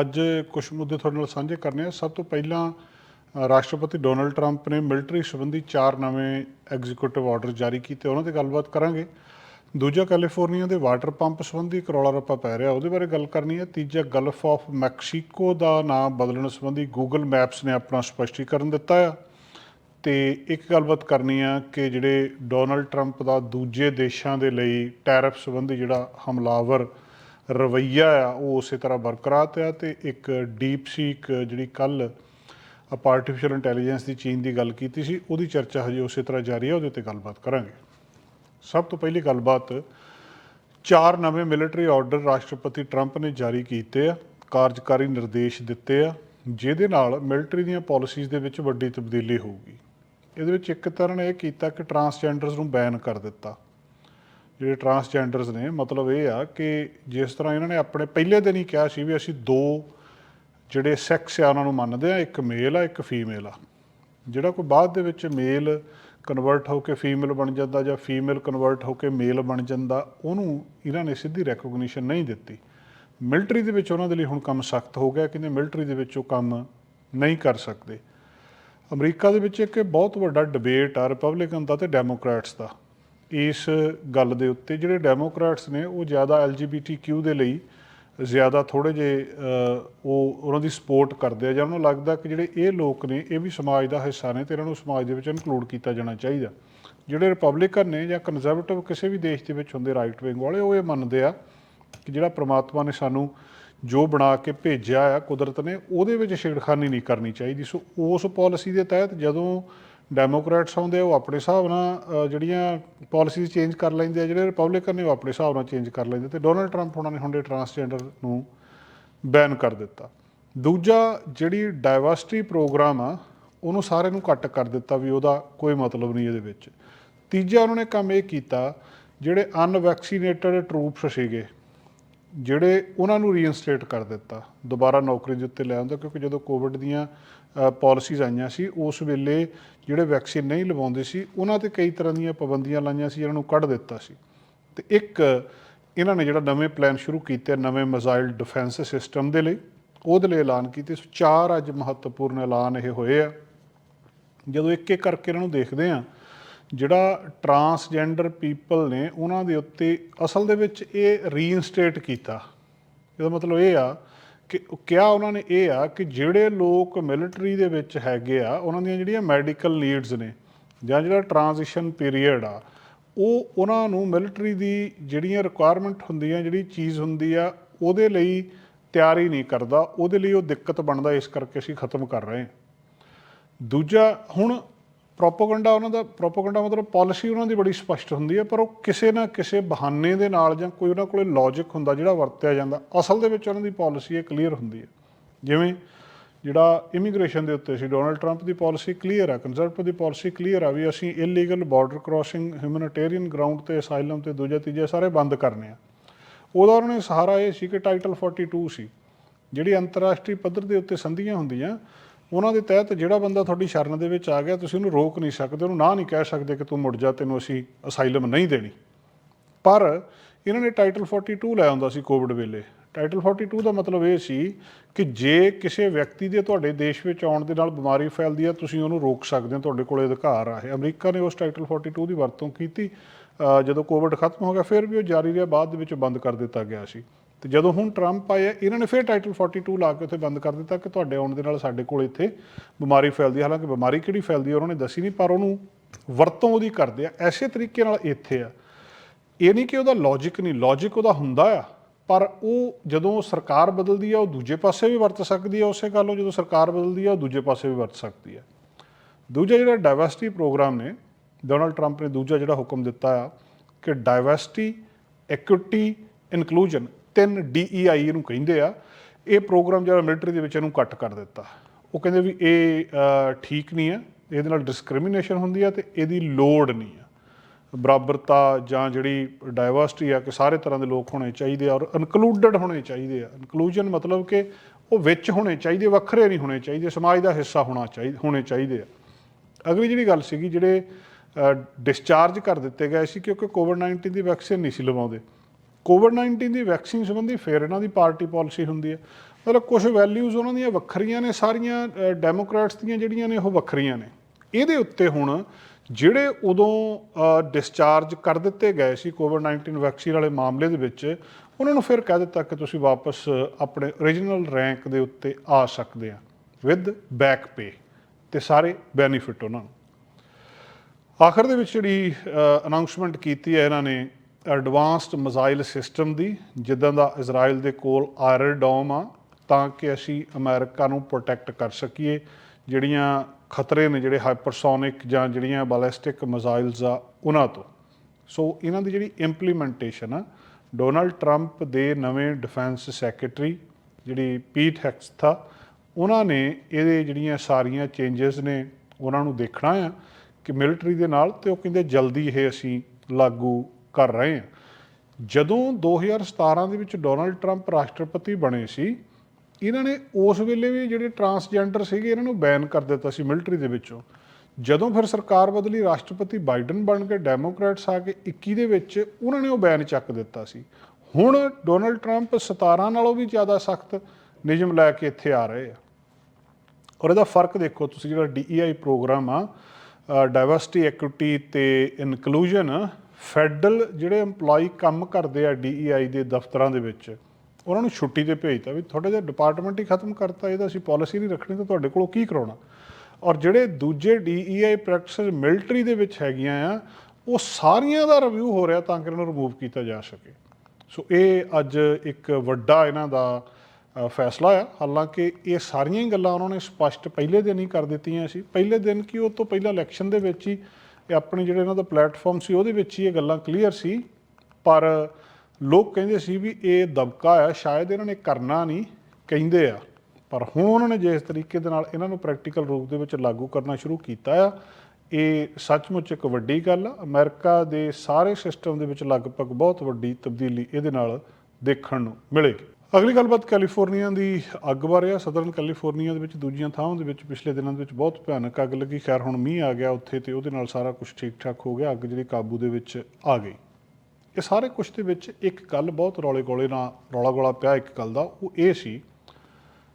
ਅੱਜ ਕੁਝ ਮੁੱਦੇ ਤੁਹਾਡੇ ਨਾਲ ਸਾਂਝੇ ਕਰਨੇ ਆ। ਸਭ ਤੋਂ ਪਹਿਲਾਂ ਰਾਸ਼ਟਰਪਤੀ ਡੋਨਲਡ ਟਰੰਪ ਨੇ ਮਿਲਟਰੀ ਸੰਬੰਧੀ ਚਾਰ ਨਵੇਂ ਐਗਜ਼ੀਕਿਊਟਿਵ ਆਰਡਰ ਜਾਰੀ ਕੀਤੇ। ਉਹਨਾਂ ਤੇ ਗੱਲਬਾਤ ਕਰਾਂਗੇ। ਦੂਜਾ, ਕੈਲੀਫੋਰਨੀਆ ਦੇ ਵਾਟਰ ਪੰਪ ਸੰਬੰਧੀ ਕਰੌਲਾ ਰੱਪਾ ਪੈ ਰਿਹਾ। ਉਹਦੇ ਬਾਰੇ ਗੱਲ ਕਰਨੀ ਹੈ। ਤੀਜਾ, ਗਲਫ ਆਫ ਮੈਕਸੀਕੋ ਦਾ ਨਾਮ ਬਦਲਣ ਸੰਬੰਧੀ ਗੂਗਲ ਮੈਪਸ ਨੇ ਆਪਣਾ ਸਪਸ਼ਟੀਕਰਨ ਦਿੱਤਾ ਆ। ਤੇ ਇੱਕ ਗੱਲਬਾਤ ਕਰਨੀ ਆ ਕਿ ਜਿਹੜੇ ਡੋਨਲਡ ਟਰੰਪ ਦਾ ਦੂਜੇ ਦੇਸ਼ਾਂ ਦੇ ਲਈ ਟੈਰਿਫ ਸੰਬੰਧੀ ਜਿਹੜਾ ਹਮਲਾਵਰ ਰਵੱਈਆ ਆ, ਉਹ ਉਸੇ ਤਰ੍ਹਾਂ ਬਰਕਰਾਰ ਆ ਤੇ ਇੱਕ ਡੀਪ ਸੀਕ ਜਿਹੜੀ ਕੱਲ ਆਪਾਂ ਆਰਟੀਫੀਸ਼ੀਅਲ ਇੰਟੈਲੀਜੈਂਸ ਦੀ ਚੀਨ ਦੀ ਗੱਲ ਕੀਤੀ ਸੀ, ਉਹਦੀ ਚਰਚਾ ਹਜੇ ਉਸੇ ਤਰ੍ਹਾਂ ਜਾਰੀ ਹੈ ਉਹਦੇ ਤੇ ਗੱਲਬਾਤ ਕਰਾਂਗੇ। ਸਭ ਤੋਂ ਪਹਿਲੀ ਗੱਲਬਾਤ, ਚਾਰ ਨਵੇਂ ਮਿਲਟਰੀ ਆਰਡਰ ਰਾਸ਼ਟਰਪਤੀ ਟਰੰਪ ਨੇ ਜਾਰੀ ਕੀਤੇ ਆ, ਕਾਰਜਕਾਰੀ ਨਿਰਦੇਸ਼ ਦਿੱਤੇ ਆ, ਜਿਹਦੇ ਨਾਲ ਮਿਲਟਰੀ ਦੀਆਂ ਪਾਲਿਸੀਜ਼ ਦੇ ਵਿੱਚ ਵੱਡੀ ਤਬਦੀਲੀ ਹੋਊਗੀ। ਇਹਦੇ ਵਿੱਚ ਇੱਕ ਤਰ੍ਹਾਂ ਨੇ ਇਹ ਕੀਤਾ ਕਿ ਟਰਾਂਸਜੈਂਡਰਸ ਨੂੰ ਬੈਨ ਕਰ ਦਿੱਤਾ। ਜਿਹੜੇ ਟਰਾਂਸਜੈਂਡਰਸ ਨੇ, ਮਤਲਬ ਇਹ ਆ ਕਿ ਜਿਸ ਤਰ੍ਹਾਂ ਇਹਨਾਂ ਨੇ ਆਪਣੇ ਪਹਿਲੇ ਦਿਨ ਹੀ ਕਿਹਾ ਸੀ ਵੀ ਅਸੀਂ ਦੋ ਜਿਹੜੇ ਸੈਕਸ ਆ ਉਹਨਾਂ ਨੂੰ ਮੰਨਦੇ ਆ, ਇੱਕ ਮੇਲ ਆ, ਇੱਕ ਫੀਮੇਲ ਆ। ਜਿਹੜਾ ਕੋਈ ਬਾਅਦ ਦੇ ਵਿੱਚ ਮੇਲ ਕਨਵਰਟ ਹੋ ਕੇ ਫੀਮੇਲ ਬਣ ਜਾਂਦਾ ਜਾਂ ਫੀਮੇਲ ਕਨਵਰਟ ਹੋ ਕੇ ਮੇਲ ਬਣ ਜਾਂਦਾ, ਉਹਨੂੰ ਇਹਨਾਂ ਨੇ ਸਿੱਧੀ ਰੈਕੋਗਨੀਸ਼ਨ ਨਹੀਂ ਦਿੱਤੀ। ਮਿਲਟਰੀ ਦੇ ਵਿੱਚ ਉਹਨਾਂ ਦੇ ਲਈ ਹੁਣ ਕੰਮ ਸਖਤ ਹੋ ਗਿਆ, ਕਹਿੰਦੇ ਮਿਲਟਰੀ ਦੇ ਵਿੱਚ ਉਹ ਕੰਮ ਨਹੀਂ ਕਰ ਸਕਦੇ। ਅਮਰੀਕਾ ਦੇ ਵਿੱਚ ਇੱਕ ਬਹੁਤ ਵੱਡਾ ਡਿਬੇਟ ਆ ਰਿਪਬਲਿਕਨ ਦਾ ਤੇ ਡੈਮੋਕ੍ਰੈਟਸ ਦਾ। ਇਸ ਗੱਲ ਦੇ ਉੱਤੇ ਜਿਹੜੇ ਡੈਮੋਕ੍ਰੈਟਸ ਨੇ ਉਹ ਜ਼ਿਆਦਾ ਐਲਜੀਬੀਟੀਕਿਊ ਦੇ ਲਈ ਜ਼ਿਆਦਾ ਥੋੜੇ ਜੇ ਉਹ ਉਹਨਾਂ ਦੀ ਸਪੋਰਟ ਕਰਦੇ ਆ ਜਾਂ ਉਹਨਾਂ ਨੂੰ ਲੱਗਦਾ ਕਿ ਜਿਹੜੇ ਇਹ ਲੋਕ ਨੇ, ਇਹ ਵੀ ਸਮਾਜ ਦਾ ਹਿੱਸਾ ਨੇ ਤੇ ਇਹਨਾਂ ਨੂੰ ਸਮਾਜ ਦੇ ਵਿੱਚ ਇਨਕਲੂਡ ਕੀਤਾ ਜਾਣਾ ਚਾਹੀਦਾ। ਜਿਹੜੇ ਰਿਪਬਲਿਕਨ ਨੇ ਜਾਂ ਕੰਜ਼ਰਵੇਟਿਵ ਕਿਸੇ ਵੀ ਦੇਸ਼ ਦੇ ਵਿੱਚ ਹੁੰਦੇ ਰਾਈਟ ਵਿੰਗ ਵਾਲੇ, ਉਹ ਇਹ ਮੰਨਦੇ ਆ ਕਿ ਜਿਹੜਾ ਪ੍ਰਮਾਤਮਾ ਨੇ ਸਾਨੂੰ ਜੋ ਬਣਾ ਕੇ ਭੇਜਿਆ ਆ ਕੁਦਰਤ ਨੇ, ਉਹਦੇ ਵਿੱਚ ਛੇੜਖਾਨੀ ਨਹੀਂ ਕਰਨੀ ਚਾਹੀਦੀ। ਸੋ ਉਸ ਪਾਲਿਸੀ ਦੇ ਤਹਿਤ ਜਦੋਂ ਡੈਮੋਕ੍ਰੈਟਸ ਆਉਂਦੇ ਆ, ਉਹ ਆਪਣੇ ਹਿਸਾਬ ਨਾਲ ਜਿਹੜੀਆਂ ਪਾਲਿਸੀਜ਼ ਚੇਂਜ ਕਰ ਲੈਂਦੇ ਆ, ਜਿਹੜੇ ਰਿਪਬਲਿਕਨ ਨੇ ਉਹ ਆਪਣੇ ਹਿਸਾਬ ਨਾਲ ਚੇਂਜ ਕਰ ਲੈਂਦੇ ਤੇ ਡੋਨਲਡ ਟਰੰਪ ਉਹਨਾਂ ਨੇ ਹੁੰਦੇ ਟਰਾਂਸਜੈਂਡਰ ਨੂੰ ਬੈਨ ਕਰ ਦਿੱਤਾ। ਦੂਜਾ ਜਿਹੜੀ ਡਾਈਵਰਸਿਟੀ ਪ੍ਰੋਗਰਾਮ ਆ, ਉਹਨੂੰ ਸਾਰੇ ਨੂੰ ਕੱਟ ਕਰ ਦਿੱਤਾ ਵੀ ਉਹਦਾ ਕੋਈ ਮਤਲਬ ਨਹੀਂ ਇਹਦੇ ਵਿੱਚ। ਤੀਜਾ ਉਹਨਾਂ ਨੇ ਕੰਮ ਇਹ ਕੀਤਾ, ਜਿਹੜੇ ਅਨਵੈਕਸੀਨੇਟਡ ਟਰੂਪਸ ਸੀਗੇ, ਜਿਹੜੇ ਉਹਨਾਂ ਨੂੰ ਰੀਇਨਸਟੇਟ ਕਰ ਦਿੱਤਾ। ਦੁਬਾਰਾ ਨੌਕਰੀ ਦੇ ਉੱਤੇ ਲੈ ਆਉਂਦਾ ਕਿਉਂਕਿ ਜਦੋਂ ਕੋਵਿਡ ਦੀਆਂ ਪਾਲਿਸੀਜ਼ ਆਈਆਂ ਸੀ, ਉਸ ਵੇਲੇ ਜਿਹੜੇ ਵੈਕਸੀਨ ਨਹੀਂ ਲਵਾਉਂਦੇ ਸੀ, ਉਹਨਾਂ ਤੇ ਕਈ ਤਰ੍ਹਾਂ ਦੀਆਂ ਪਾਬੰਦੀਆਂ ਲਾਈਆਂ ਸੀ, ਇਹਨਾਂ ਨੂੰ ਕੱਢ ਦਿੱਤਾ ਸੀ। ਤੇ ਇੱਕ, ਇਹਨਾਂ ਨੇ ਜਿਹੜਾ ਨਵੇਂ ਪਲਾਨ ਸ਼ੁਰੂ ਕੀਤੇ, ਨਵੇਂ ਮਿਜ਼ਾਈਲ ਡਿਫੈਂਸ ਸਿਸਟਮ ਦੇ ਲਈ, ਉਹਦੇ ਲਈ ਐਲਾਨ ਕੀਤੇ। ਸੋ ਚਾਰ ਅੱਜ ਮਹੱਤਵਪੂਰਨ ਐਲਾਨ ਇਹ ਹੋਏ ਆ। ਜਦੋਂ ਇੱਕ ਇੱਕ ਕਰਕੇ ਇਹਨਾਂ ਨੂੰ ਦੇਖਦੇ ਆ ਜਿਹੜਾ ਟਰਾਂਸਜੈਂਡਰ ਪੀਪਲ ਨੇ, ਉਹਨਾਂ ਦੇ ਉੱਤੇ ਅਸਲ ਦੇ ਵਿੱਚ ਇਹ ਰੀਇਨਸਟੇਟ ਕੀਤਾ। ਇਹਦਾ ਮਤਲਬ ਇਹ ਆ ਕਿ ਕਿਹਾ ਉਹਨਾਂ ਨੇ ਇਹ ਆ ਕਿ ਜਿਹੜੇ ਲੋਕ ਮਿਲਟਰੀ ਦੇ ਵਿੱਚ ਹੈਗੇ ਆ, ਉਹਨਾਂ ਦੀਆਂ ਜਿਹੜੀਆਂ ਮੈਡੀਕਲ ਨੀਡਸ ਨੇ ਜਾਂ ਜਿਹੜਾ ਟ੍ਰਾਂਜੀਸ਼ਨ ਪੀਰੀਅਡ ਆ, ਉਹ ਉਹਨਾਂ ਨੂੰ ਮਿਲਟਰੀ ਦੀ ਜਿਹੜੀਆਂ ਰਿਕੁਆਇਰਮੈਂਟ ਹੁੰਦੀਆਂ, ਜਿਹੜੀ ਚੀਜ਼ ਹੁੰਦੀ ਆ, ਉਹਦੇ ਲਈ ਤਿਆਰੀ ਨਹੀਂ ਕਰਦਾ, ਉਹਦੇ ਲਈ ਉਹ ਦਿੱਕਤ ਬਣਦਾ, ਇਸ ਕਰਕੇ ਅਸੀਂ ਖਤਮ ਕਰ ਰਹੇ ਹਾਂ। ਦੂਜਾ, ਹੁਣ ਪ੍ਰੋਪਾਗੈਂਡਾ ਉਹਨਾਂ ਦਾ, ਪ੍ਰੋਪਾਗੈਂਡਾ ਮਤਲਬ ਪਾਲਿਸੀ ਉਹਨਾਂ ਦੀ ਬੜੀ ਸਪਸ਼ਟ ਹੁੰਦੀ ਹੈ, ਪਰ ਉਹ ਕਿਸੇ ਨਾ ਕਿਸੇ ਬਹਾਨੇ ਦੇ ਨਾਲ ਜਾਂ ਕੋਈ ਉਹਨਾਂ ਕੋਲੇ ਲੌਜੀਕ ਹੁੰਦਾ ਜਿਹੜਾ ਵਰਤਿਆ ਜਾਂਦਾ। ਅਸਲ ਦੇ ਵਿੱਚ ਉਹਨਾਂ ਦੀ ਪਾਲਿਸੀ ਇਹ ਕਲੀਅਰ ਹੁੰਦੀ ਹੈ। ਜਿਵੇਂ ਜਿਹੜਾ ਇਮੀਗ੍ਰੇਸ਼ਨ ਦੇ ਉੱਤੇ ਸੀ ਡੋਨਲਡ ਟਰੰਪ ਦੀ ਪਾਲਿਸੀ ਕਲੀਅਰ ਆ ਕੰਜ਼ਰਵੇਟਿਵ ਦੀ ਪਾਲਿਸੀ ਕਲੀਅਰ ਆ ਵੀ ਅਸੀਂ illegal border crossing humanitarian ground ਤੇ ਅਸਾਈਲਮ ਤੇ, ਦੂਜੇ, ਤੀਜੇ ਸਾਰੇ ਬੰਦ ਕਰਨੇ ਆ। ਉਹਦਾ ਉਹਨਾਂ ਨੇ ਸਹਾਰਾ ਇਹ ਸੀ ਕਿ ਟਾਈਟਲ 42 ਸੀ, ਜਿਹੜੀ ਅੰਤਰਰਾਸ਼ਟਰੀ ਪੱਧਰ ਦੇ ਉੱਤੇ ਸੰਧੀਆਂ ਹੁੰਦੀਆਂ ਉਹਨਾਂ ਦੇ ਤਹਿਤ ਜਿਹੜਾ ਬੰਦਾ ਤੁਹਾਡੀ ਸ਼ਰਨ ਦੇ ਵਿੱਚ ਆ ਗਿਆ, ਤੁਸੀਂ ਉਹਨੂੰ ਰੋਕ ਨਹੀਂ ਸਕਦੇ, ਉਹਨੂੰ ਨਾ ਨਹੀਂ ਕਹਿ ਸਕਦੇ ਕਿ ਤੂੰ ਮੁੜ ਜਾ, ਤੈਨੂੰ ਅਸੀਂ ਅਸਾਈਲਮ ਨਹੀਂ ਦੇਣੀ। ਪਰ ਇਹਨਾਂ ਨੇ ਟਾਈਟਲ 42 ਲੈ ਆਉਂਦਾ ਸੀ ਕੋਵਿਡ ਵੇਲੇ। ਟਾਈਟਲ 42 ਦਾ ਮਤਲਬ ਇਹ ਸੀ ਕਿ ਜੇ ਕਿਸੇ ਵਿਅਕਤੀ ਦੇ ਤੁਹਾਡੇ ਦੇਸ਼ ਵਿੱਚ ਆਉਣ ਦੇ ਨਾਲ ਬਿਮਾਰੀ ਫੈਲਦੀ ਹੈ ਤੁਸੀਂ ਉਹਨੂੰ ਰੋਕ ਸਕਦੇ ਹੋ, ਤੁਹਾਡੇ ਕੋਲ ਅਧਿਕਾਰ ਆ। ਇਹ ਅਮਰੀਕਾ ਨੇ ਉਸ ਟਾਈਟਲ 42 ਦੀ ਵਰਤੋਂ ਕੀਤੀ। ਜਦੋਂ ਕੋਵਿਡ ਖਤਮ ਹੋ ਗਿਆ, ਫਿਰ ਵੀ ਉਹ ਜਾਰੀ ਰਿਹਾ, ਬਾਅਦ ਦੇ ਵਿੱਚ ਬੰਦ ਕਰ ਦਿੱਤਾ ਗਿਆ ਸੀ। ਤੇ ਜਦੋਂ ਹੁਣ ਟਰੰਪ ਆਇਆ ਇਹਨਾਂ ਨੇ ਫਿਰ ਟਾਈਟਲ 42 ਲਾ ਕੇ ਉੱਥੇ ਬੰਦ ਕਰ ਦਿੱਤਾ ਕਿ ਤੁਹਾਡੇ ਆਉਣ ਦੇ ਨਾਲ ਸਾਡੇ ਕੋਲ ਇੱਥੇ ਬਿਮਾਰੀ ਫੈਲਦੀ ਹੈ ਹਾਲਾਂਕਿ ਬਿਮਾਰੀ ਕਿਹੜੀ ਫੈਲਦੀ ਹੈ ਉਹਨਾਂ ਨੇ ਦੱਸੀ ਨਹੀਂ, ਪਰ ਉਹਨੂੰ ਵਰਤੋਂ ਉਹਦੀ ਕਰਦੇ ਆ, ਐਸੇ ਤਰੀਕੇ ਨਾਲ ਇੱਥੇ ਆ। ਇਹ ਨਹੀਂ ਕਿ ਉਹਦਾ ਲੌਜੀਕ ਨਹੀਂ ਲੌਜੀਕ ਉਹਦਾ ਹੁੰਦਾ ਆ, ਪਰ ਉਹ ਜਦੋਂ ਸਰਕਾਰ ਬਦਲਦੀ ਆ, ਉਹ ਦੂਜੇ ਪਾਸੇ ਵੀ ਵਰਤ ਸਕਦੀ ਆ, ਉਸੇ ਗੱਲ ਨੂੰ ਜਦੋਂ ਸਰਕਾਰ ਬਦਲਦੀ ਆ, ਉਹ ਦੂਜੇ ਪਾਸੇ ਵੀ ਵਰਤ ਸਕਦੀ ਆ। ਦੂਜਾ ਜਿਹੜਾ ਡਾਈਵਰਸਿਟੀ ਪ੍ਰੋਗਰਾਮ ਨੇ ਡੋਨਲਡ ਟਰੰਪ ਨੇ ਦੂਜਾ ਜਿਹੜਾ ਹੁਕਮ ਦਿੱਤਾ ਆ ਕਿ ਡਾਈਵਰਸਿਟੀ ਇਕੁਇਟੀ ਇਨਕਲੂਜਨ ਤਿੰਨ DEI ਇਹਨੂੰ ਕਹਿੰਦੇ ਆ, ਇਹ ਪ੍ਰੋਗਰਾਮ ਜਿਹੜਾ ਮਿਲਟਰੀ ਦੇ ਵਿੱਚ ਇਹਨੂੰ ਕੱਟ ਕਰ ਦਿੱਤਾ। ਉਹ ਕਹਿੰਦੇ ਵੀ ਇਹ ਠੀਕ ਨਹੀਂ ਆ ਇਹਦੇ ਨਾਲ ਡਿਸਕ੍ਰਿਮੀਨੇਸ਼ਨ ਹੁੰਦੀ ਆ ਤੇ ਇਹਦੀ ਲੋੜ ਨਹੀਂ ਆ। ਬਰਾਬਰਤਾ ਜਾਂ ਜਿਹੜੀ ਡਾਈਵਰਸਿਟੀ ਆ ਕਿ ਸਾਰੇ ਤਰ੍ਹਾਂ ਦੇ ਲੋਕ ਹੋਣੇ ਚਾਹੀਦੇ ਆ ਔਰ ਇਨਕਲੂਡਡ ਹੋਣੇ ਚਾਹੀਦੇ ਆ। ਇਨਕਲੂਜਨ ਮਤਲਬ ਕਿ ਉਹ ਵਿੱਚ ਹੋਣੇ ਚਾਹੀਦੇ, ਵੱਖਰੇ ਨਹੀਂ ਹੋਣੇ ਚਾਹੀਦੇ, ਸਮਾਜ ਦਾ ਹਿੱਸਾ ਹੋਣਾ ਚਾਹੀਦਾ ਹੋਣੇ ਚਾਹੀਦੇ ਆ। ਅਗਲੀ ਜਿਹੜੀ ਗੱਲ ਸੀਗੀ ਜਿਹੜੇ ਡਿਸਚਾਰਜ ਕਰ ਦਿੱਤੇ ਗਏ ਸੀ ਕਿਉਂਕਿ ਕੋਵਿਡ-19 ਦੀ ਵੈਕਸੀਨ ਨਹੀਂ ਸੀ ਲਵਾਉਂਦੇ। ਕੋਵਿਡ-19 ਦੀ ਵੈਕਸੀਨ ਸੰਬੰਧੀ ਫਿਰ ਇਹਨਾਂ ਦੀ ਪਾਰਟੀ ਪਾਲਿਸੀ ਹੁੰਦੀ ਹੈ। ਮਤਲਬ ਕੁਝ ਵੈਲਿਊਜ਼ ਉਹਨਾਂ ਦੀਆਂ ਵੱਖਰੀਆਂ ਨੇ, ਸਾਰੀਆਂ ਡੈਮੋਕ੍ਰੈਟਸ ਦੀਆਂ ਜਿਹੜੀਆਂ ਨੇ, ਉਹ ਵੱਖਰੀਆਂ ਨੇ। ਇਹਦੇ ਉੱਤੇ ਹੁਣ ਜਿਹੜੇ ਉਦੋਂ ਡਿਸਚਾਰਜ ਕਰ ਦਿੱਤੇ ਗਏ ਸੀ ਕੋਵਿਡ-19 ਵੈਕਸੀਨ ਵਾਲੇ ਮਾਮਲੇ ਦੇ ਵਿੱਚ, ਉਹਨਾਂ ਨੂੰ ਫਿਰ ਕਹਿ ਦਿੱਤਾ ਕਿ ਤੁਸੀਂ ਵਾਪਸ ਆਪਣੇ origignal ਰੈਂਕ ਦੇ ਉੱਤੇ ਆ ਸਕਦੇ ਆ ਵਿਦ ਬੈਕ ਪੇ ਤੇ ਸਾਰੇ ਬੈਨੀਫਿਟ ਉਹਨਾਂ ਨੂੰ। ਆਖਰ ਦੇ ਵਿੱਚ ਜਿਹੜੀ ਅਨਾਉਂਸਮੈਂਟ ਕੀਤੀ ਹੈ ਇਹਨਾਂ ਨੇ ਐਡਵਾਂਸਡ ਮਿਜ਼ਾਈਲ ਸਿਸਟਮ ਦੀ, ਜਿੱਦਾਂ ਦਾ ਇਜ਼ਰਾਈਲ ਦੇ ਕੋਲ ਆਇਰਨ ਡੋਮ ਆ, ਤਾਂ ਕਿ ਅਸੀਂ ਅਮਰੀਕਾ ਨੂੰ ਪ੍ਰੋਟੈਕਟ ਕਰ ਸਕੀਏ। ਜਿਹੜੀਆਂ ਖਤਰੇ ਨੇ, ਜਿਹੜੇ ਹਾਈਪਰਸੋਨਿਕ ਜਾਂ ਜਿਹੜੀਆਂ ਬਾਲਿਸਟਿਕ ਮਿਜ਼ਾਈਲਸ ਆ, ਉਹਨਾਂ ਤੋਂ। ਸੋ ਇਹਨਾਂ ਦੀ ਜਿਹੜੀ ਇੰਪਲੀਮੈਂਟੇਸ਼ਨ ਆ ਡੋਨਲਡ ਟਰੰਪ ਦੇ ਨਵੇਂ ਡਿਫੈਂਸ ਸੈਕਟਰੀ ਜਿਹੜੀ ਪੀਟ ਹੈਕਸਥਾ ਉਹਨਾਂ ਨੇ ਇਹਦੇ ਜਿਹੜੀਆਂ ਸਾਰੀਆਂ ਚੇਂਜਸ ਨੇ, ਉਹਨਾਂ ਨੂੰ ਦੇਖਣਾ ਆ ਕਿ ਮਿਲਟਰੀ ਦੇ ਨਾਲ ਤੇ ਉਹ ਕਹਿੰਦੇ ਜਲਦੀ ਇਹ ਅਸੀਂ ਲਾਗੂ ਕਰ ਰਹੇ ਹਾਂ। ਜਦੋਂ 2017 ਦੇ ਵਿੱਚ ਡੋਨਲਡ ਟਰੰਪ ਰਾਸ਼ਟਰਪਤੀ ਬਣੇ ਸੀ, ਇਹਨਾਂ ਨੇ ਉਸ ਵੇਲੇ ਵੀ ਜਿਹੜੇ ਟਰਾਂਸਜੈਂਡਰ ਸੀਗੇ, ਇਹਨਾਂ ਨੂੰ ਬੈਨ ਕਰ ਦਿੱਤਾ ਸੀ ਮਿਲਟਰੀ ਦੇ ਵਿੱਚੋਂ। ਜਦੋਂ ਫਿਰ ਸਰਕਾਰ ਬਦਲੀ ਰਾਸ਼ਟਰਪਤੀ ਬਾਈਡਨ ਬਣ ਕੇ ਡੈਮੋਕ੍ਰੈਟਸ ਆ ਕੇ 21 ਦੇ ਵਿੱਚ, ਉਹਨਾਂ ਨੇ ਉਹ ਬੈਨ ਚੱਕ ਦਿੱਤਾ ਸੀ। ਹੁਣ ਡੋਨਲਡ ਟਰੰਪ 17 ਨਾਲੋਂ ਵੀ ਜ਼ਿਆਦਾ ਸਖਤ ਨਿਯਮ ਲੈ ਕੇ ਇੱਥੇ ਆ ਰਹੇ ਆ। ਔਰ ਇਹਦਾ ਫ਼ਰਕ ਦੇਖੋ, ਤੁਸੀਂ ਜਿਹੜਾ DEI ਪ੍ਰੋਗਰਾਮ ਆ ਡਾਈਵਰਸਿਟੀ ਐਕੁਇਟੀ ਤੇ ਇਨਕਲੂਜਨ ਫੈਡਰਲ ਜਿਹੜੇ EMPLOYE ਕੰਮ ਕਰਦੇ ਆ DEI ਦੇ ਦਫ਼ਤਰਾਂ ਦੇ ਵਿੱਚ, ਉਹਨਾਂ ਨੂੰ ਛੁੱਟੀ ਤੇ ਭੇਜਤਾ ਵੀ ਤੁਹਾਡੇ ਦਾ ਡਿਪਾਰਟਮੈਂਟ ਹੀ ਖਤਮ ਕਰਤਾ, ਇਹਦਾ ਅਸੀਂ ਪਾਲਿਸੀ ਨਹੀਂ ਰੱਖਣੀ ਤਾਂ ਤੁਹਾਡੇ ਕੋਲੋਂ ਕੀ ਕਰਾਉਣਾ? ਔਰ ਜਿਹੜੇ ਦੂਜੇ DEI ਪ੍ਰੈਕਟਿਸਸ ਮਿਲਟਰੀ ਦੇ ਵਿੱਚ ਹੈਗੀਆਂ ਆ, ਉਹ ਸਾਰੀਆਂ ਦਾ ਰਿਵਿਊ ਹੋ ਰਿਹਾ ਤਾਂ ਕਿ ਇਹਨਾਂ ਨੂੰ ਰਿਮੂਵ ਕੀਤਾ ਜਾ ਸਕੇ। ਸੋ ਇਹ ਅੱਜ ਇੱਕ ਵੱਡਾ ਇਹਨਾਂ ਦਾ ਫੈਸਲਾ ਆ। ਹਾਲਾਂਕਿ ਇਹ ਸਾਰੀਆਂ ਹੀ ਗੱਲਾਂ ਉਹਨਾਂ ਨੇ ਸਪਸ਼ਟ ਪਹਿਲੇ ਦਿਨ ਹੀ ਕਰ ਦਿੱਤੀਆਂ ਸੀ। ਪਹਿਲੇ ਦਿਨ ਕਿ, ਉਹ ਤੋਂ ਪਹਿਲਾਂ ਇਲੈਕਸ਼ਨ ਦੇ ਵਿੱਚ ਹੀ ਇਹ ਆਪਣੇ ਜਿਹੜੇ ਇਹਨਾਂ ਦਾ ਪਲੇਟਫਾਰਮ ਸੀ, ਉਹਦੇ ਵਿੱਚ ਹੀ ਇਹ ਗੱਲਾਂ ਕਲੀਅਰ ਸੀ। ਪਰ ਲੋਕ ਕਹਿੰਦੇ ਸੀ ਵੀ ਇਹ ਦਬਕਾ ਆ, ਸ਼ਾਇਦ ਇਹਨਾਂ ਨੇ ਕਰਨਾ ਨਹੀਂ, ਕਹਿੰਦੇ ਆ। ਪਰ ਹੁਣ ਉਹਨਾਂ ਨੇ ਜਿਸ ਤਰੀਕੇ ਦੇ ਨਾਲ ਇਹਨਾਂ ਨੂੰ ਪ੍ਰੈਕਟੀਕਲ ਰੂਪ ਦੇ ਵਿੱਚ ਲਾਗੂ ਕਰਨਾ ਸ਼ੁਰੂ ਕੀਤਾ ਆ, ਇਹ ਸੱਚਮੁੱਚ ਇੱਕ ਵੱਡੀ ਗੱਲ ਆ। ਅਮਰੀਕਾ ਦੇ ਸਾਰੇ ਸਿਸਟਮ ਦੇ ਵਿੱਚ ਲਗਭਗ ਬਹੁਤ ਵੱਡੀ ਤਬਦੀਲੀ ਇਹਦੇ ਨਾਲ ਦੇਖਣ ਨੂੰ ਮਿਲੇਗੀ। ਅਗਲੀ ਗੱਲਬਾਤ ਕੈਲੀਫੋਰਨੀਆ ਦੀ ਅੱਗ ਬਾਰੇ ਆ। ਸਦਰਨ ਕੈਲੀਫੋਰਨੀਆ ਦੇ ਵਿੱਚ, ਦੂਜੀਆਂ ਥਾਵਾਂ ਦੇ ਵਿੱਚ ਪਿਛਲੇ ਦਿਨਾਂ ਦੇ ਵਿੱਚ ਬਹੁਤ ਭਿਆਨਕ ਅੱਗ ਲੱਗੀ। ਖੈਰ, ਹੁਣ ਮੀਂਹ ਆ ਗਿਆ ਉੱਥੇ ਤੇ ਉਹਦੇ ਨਾਲ ਸਾਰਾ ਕੁਝ ਠੀਕ ਠਾਕ ਹੋ ਗਿਆ। ਅੱਗ ਜਿਹੜੀ ਕਾਬੂ ਦੇ ਵਿੱਚ ਆ ਗਈ। ਇਹ ਸਾਰੇ ਕੁਝ ਦੇ ਵਿੱਚ ਇੱਕ ਗੱਲ ਬਹੁਤ ਰੌਲੇ ਗੋਲੇ ਨਾਲ ਰੌਲਾ ਗੋਲਾ ਪਿਆ ਇੱਕ ਗੱਲ ਦਾ। ਉਹ ਇਹ ਸੀ,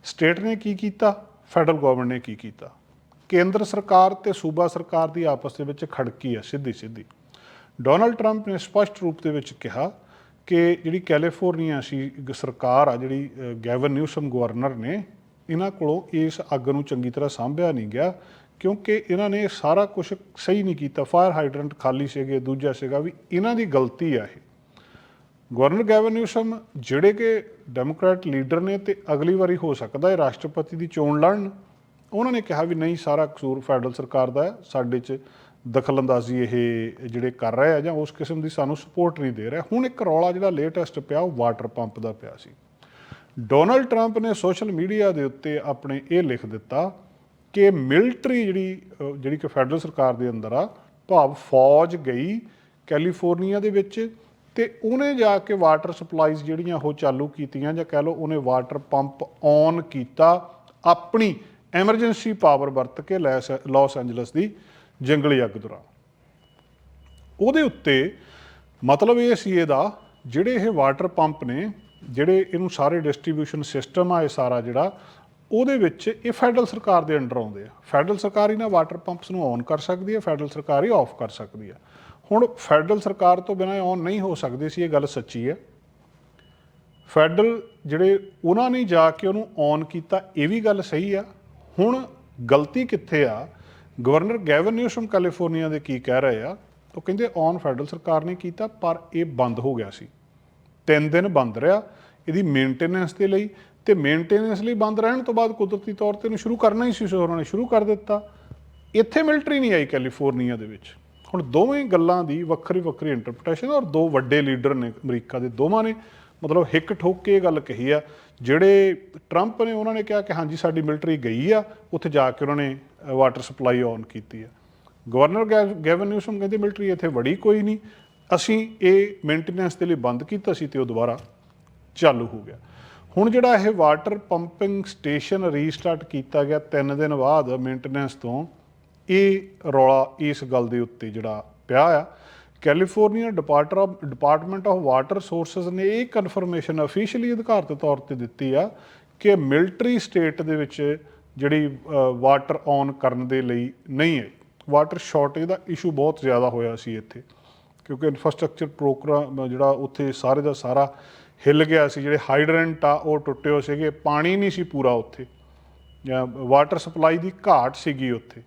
ਸਟੇਟ ਨੇ ਕੀ ਕੀਤਾ? ਫੈਡਰਲ ਗਵਰਨਮੈਂਟ ਨੇ ਕੀ ਕੀਤਾ? ਕੇਂਦਰ ਸਰਕਾਰ ਤੇ ਸੂਬਾ ਸਰਕਾਰ ਦੀ ਆਪਸ ਦੇ ਵਿੱਚ ਖੜਕੀ ਹੈ ਸਿੱਧੀ ਸਿੱਧੀ ਡੋਨਲਡ ਟਰੰਪ ਨੇ ਸਪਸ਼ਟ ਰੂਪ ਦੇ ਵਿੱਚ ਕਿਹਾ ਕਿ ਜਿਹੜੀ ਕੈਲੀਫੋਰਨੀਆ ਸੀ ਗ- ਸਰਕਾਰ ਆ ਜਿਹੜੀ ਅ, ਗੈਵਨ ਨਿਊਸਮ ਗਵਰਨਰ ਨੇ ਇਹਨਾਂ ਕੋਲੋਂ ਇਸ ਅੱਗ ਨੂੰ ਚੰਗੀ ਤਰ੍ਹਾਂ ਸਾਂਭਿਆ ਨਹੀਂ ਗਿਆ ਕਿਉਂਕਿ ਇਹਨਾਂ ਨੇ ਸਾਰਾ ਕੁਝ ਸਹੀ ਨਹੀਂ ਕੀਤਾ। ਫਾਇਰ ਹਾਈਡਰੈਂਟ ਖਾਲੀ ਸੀਗੇ ਦੂਜਾ ਸੀਗਾ ਵੀ ਇਹਨਾਂ ਦੀ ਗਲਤੀ ਆ ਇਹ। ਗਵਰਨਰ ਗੈਵਨ ਨਿਊਸਮ ਜਿਹੜੇ ਕਿ ਡੈਮੋਕ੍ਰੈਟ ਲੀਡਰ ਨੇ ਤੇ ਅਗਲੀ ਵਾਰੀ ਹੋ ਸਕਦਾ ਹੈ ਰਾਸ਼ਟਰਪਤੀ ਦੀ ਚੋਣ ਲੜਨ ਉਹਨਾਂ ਨੇ ਕਿਹਾ ਵੀ ਨਹੀਂ ਸਾਰਾ ਕਸੂਰ ਫੈਡਰਲ ਸਰਕਾਰ ਦਾ ਹੈ ਸਾਡੇ 'ਚ ਦਖਲਅੰਦਾਜ਼ੀ ਇਹ ਜਿਹੜੇ ਕਰ ਰਹੇ ਆ ਜਾਂ ਉਸ ਕਿਸਮ ਦੀ ਸਾਨੂੰ ਸਪੋਰਟ ਨਹੀਂ ਦੇ ਰਿਹਾ। ਹੁਣ ਇੱਕ ਰੌਲਾ ਜਿਹੜਾ ਲੇਟੈਸਟ ਪਿਆ, ਉਹ ਵਾਟਰ ਪੰਪ ਦਾ ਪਿਆ ਸੀ। ਡੋਨਲਡ ਟਰੰਪ ਨੇ ਸੋਸ਼ਲ ਮੀਡੀਆ ਦੇ ਉੱਤੇ ਆਪਣੇ ਇਹ ਲਿਖ ਦਿੱਤਾ ਕਿ ਮਿਲਟਰੀ ਜਿਹੜੀ ਜਿਹੜੀ ਕਿ ਫੈਡਰਲ ਸਰਕਾਰ ਦੇ ਅੰਦਰ ਆ, ਭਾਵ ਫੌਜ ਗਈ ਕੈਲੀਫੋਰਨੀਆ ਦੇ ਵਿੱਚ ਤੇ ਉਹਨੇ ਜਾ ਕੇ ਵਾਟਰ ਸਪਲਾਈਜ਼ ਜਿਹੜੀਆਂ ਉਹ ਚਾਲੂ ਕੀਤੀਆਂ ਜਾਂ ਕਹਿ ਲਓ ਉਹਨੇ ਵਾਟਰ ਪੰਪ ਔਨ ਕੀਤਾ, ਆਪਣੀ ਐਮਰਜੈਂਸੀ ਪਾਵਰ ਵਰਤ ਕੇ ਲੈਸ ਲਾਸ ਐਂਜਲਸ ਦੀ। ਜੰਗਲੀ ਅੱਗ ਦੌਰਾਨ। ਉਹਦੇ ਉੱਤੇ ਮਤਲਬ ਇਹ ਸੀ ਇਹਦਾ, ਜਿਹੜੇ ਇਹ ਵਾਟਰ ਪੰਪ ਨੇ, ਜਿਹੜੇ ਇਹਨੂੰ ਸਾਰੇ ਡਿਸਟ੍ਰੀਬਿਊਸ਼ਨ ਸਿਸਟਮ ਆ ਇਹ ਸਾਰਾ ਜਿਹੜਾ, ਉਹਦੇ ਵਿੱਚ ਇਹ ਫੈਡਰਲ ਸਰਕਾਰ ਦੇ ਅੰਡਰ ਆਉਂਦੇ ਆ। ਫੈਡਰਲ ਸਰਕਾਰ ਹੀ ਨਾ ਵਾਟਰ ਪੰਪਸ ਨੂੰ ਔਨ ਕਰ ਸਕਦੀ ਹੈ, ਫੈਡਰਲ ਸਰਕਾਰ ਹੀ ਆਫ ਕਰ ਸਕਦੀ ਹੈ। ਹੁਣ ਫੈਡਰਲ ਸਰਕਾਰ ਤੋਂ ਬਿਨਾਂ ਔਨ ਨਹੀਂ ਹੋ ਸਕਦੇ ਸੀ, ਇਹ ਗੱਲ ਸੱਚੀ ਹੈ। ਫੈਡਰਲ ਜਿਹੜੇ ਉਹਨਾਂ ਨੇ ਜਾ ਕੇ ਉਹਨੂੰ ਔਨ ਕੀਤਾ, ਇਹ ਵੀ ਗੱਲ ਸਹੀ ਆ। ਹੁਣ ਗਲਤੀ ਕਿੱਥੇ ਆ? ਗਵਰਨਰ ਗੈਵਨ ਨਿਊਸਮ ਕੈਲੀਫੋਰਨੀਆ ਦੇ ਕੀ ਕਹਿ ਰਹੇ ਆ, ਉਹ ਕਹਿੰਦੇ ਔਨ ਫੈਡਰਲ ਸਰਕਾਰ ਨੇ ਕੀਤਾ, ਪਰ ਇਹ ਬੰਦ ਹੋ ਗਿਆ ਸੀ। ਤਿੰਨ ਦਿਨ ਬੰਦ ਰਿਹਾ, ਇਹਦੀ ਮੇਨਟੇਨੈਂਸ ਦੇ ਲਈ, ਤੇ ਮੇਨਟੇਨੈਂਸ ਲਈ ਬੰਦ ਰਹਿਣ ਤੋਂ ਬਾਅਦ ਕੁਦਰਤੀ ਤੌਰ ਤੇ ਇਹਨੂੰ ਸ਼ੁਰੂ ਕਰਨਾ ਹੀ ਸੀ, ਸੋ ਉਹਨਾਂ ਨੇ ਸ਼ੁਰੂ ਕਰ ਦਿੱਤਾ। ਇੱਥੇ ਮਿਲਟਰੀ ਨਹੀਂ ਆਈ ਕੈਲੀਫੋਰਨੀਆ ਦੇ ਵਿੱਚ। ਹੁਣ ਦੋਵੇਂ ਗੱਲਾਂ ਦੀ ਵੱਖਰੀ ਵੱਖਰੀ ਇੰਟਰਪ੍ਰੀਟੇਸ਼ਨ ਔਰ ਦੋ ਵੱਡੇ ਲੀਡਰ ਨੇ ਅਮਰੀਕਾ ਦੇ ਦੋਵਾਂ ਨੇ। ਮਤਲਬ ਹਿੱਕ ਠੋਕ ਕੇ ਇਹ ਗੱਲ ਕਹੀ ਆ, ਜਿਹੜੇ ਟਰੰਪ ਨੇ ਉਹਨਾਂ ਨੇ ਕਿਹਾ ਕਿ ਹਾਂਜੀ, ਸਾਡੀ ਮਿਲਟਰੀ ਗਈ ਆ, ਉੱਥੇ ਜਾ ਕੇ ਉਹਨਾਂ ਨੇ ਵਾਟਰ ਸਪਲਾਈ ਔਨ ਕੀਤੀ ਆ ਗਵਰਨਰ ਗੈ- ਗੈਵਨ ਨਿਊਸਮ ਕਹਿੰਦੇ ਮਿਲਟਰੀ ਇੱਥੇ ਵੜੀ ਕੋਈ ਨਹੀਂ। ਅਸੀਂ ਇਹ ਮੇਨਟੇਨੈਂਸ ਦੇ ਲਈ ਬੰਦ ਕੀਤਾ ਸੀ ਤੇ ਉਹ ਦੁਬਾਰਾ ਚਾਲੂ ਹੋ ਗਿਆ। ਹੁਣ ਜਿਹੜਾ ਇਹ ਵਾਟਰ ਪੰਪਿੰਗ ਸਟੇਸ਼ਨ ਰੀਸਟਾਰਟ ਕੀਤਾ ਗਿਆ 3 ਦਿਨ ਬਾਅਦ ਮੇਨਟੇਨੈਂਸ ਤੋਂ, ਇਹ ਰੌਲਾ ਇਸ ਗੱਲ ਦੇ ਉੱਤੇ ਜਿਹੜਾ ਪਿਆ ਆ। ਕੈਲੀਫੋਰਨੀਆ ਡਿਪਾਰਟਰ ਡਿਪਾਰਟਮੈਂਟ ਆਫ ਵਾਟਰ ਸੋਰਸਸ ਨੇ ਇਹ ਕਨਫਰਮੇਸ਼ਨ ਅਫੀਸ਼ੀਅਲੀ ਅਧਿਕਾਰਤ ਤੌਰ ਤੇ ਦਿੱਤੀ ਆ ਕਿ ਮਿਲਟਰੀ ਸਟੇਟ ਦੇ ਵਿੱਚ ਜਿਹੜੀ ਵਾਟਰ ਔਨ ਕਰਨ ਦੇ ਲਈ ਨਹੀਂ ਹੈ। ਵਾਟਰ ਸ਼ਾਰਟੇਜ ਦਾ ਇਸ਼ੂ ਬਹੁਤ ਜ਼ਿਆਦਾ ਹੋਇਆ ਸੀ ਇੱਥੇ। ਕਿਉਂਕਿ ਇਨਫਰਾਸਟ੍ਰਕਚਰ ਪ੍ਰੋਗਰਾਮ ਜਿਹੜਾ ਉੱਥੇ ਸਾਰੇ ਦਾ ਸਾਰਾ ਹਿੱਲ ਗਿਆ ਸੀ। ਜਿਹੜੇ ਹਾਈਡਰੈਂਟ ਆ, ਉਹ ਟੁੱਟੇ ਹੋ ਸੀਗੇ। ਪਾਣੀ ਨਹੀਂ ਸੀ ਪੂਰਾ ਉੱਥੇ। ਜਾਂ ਵਾਟਰ ਸਪਲਾਈ ਦੀ ਘਾਟ ਸੀਗੀ ਉੱਥੇ।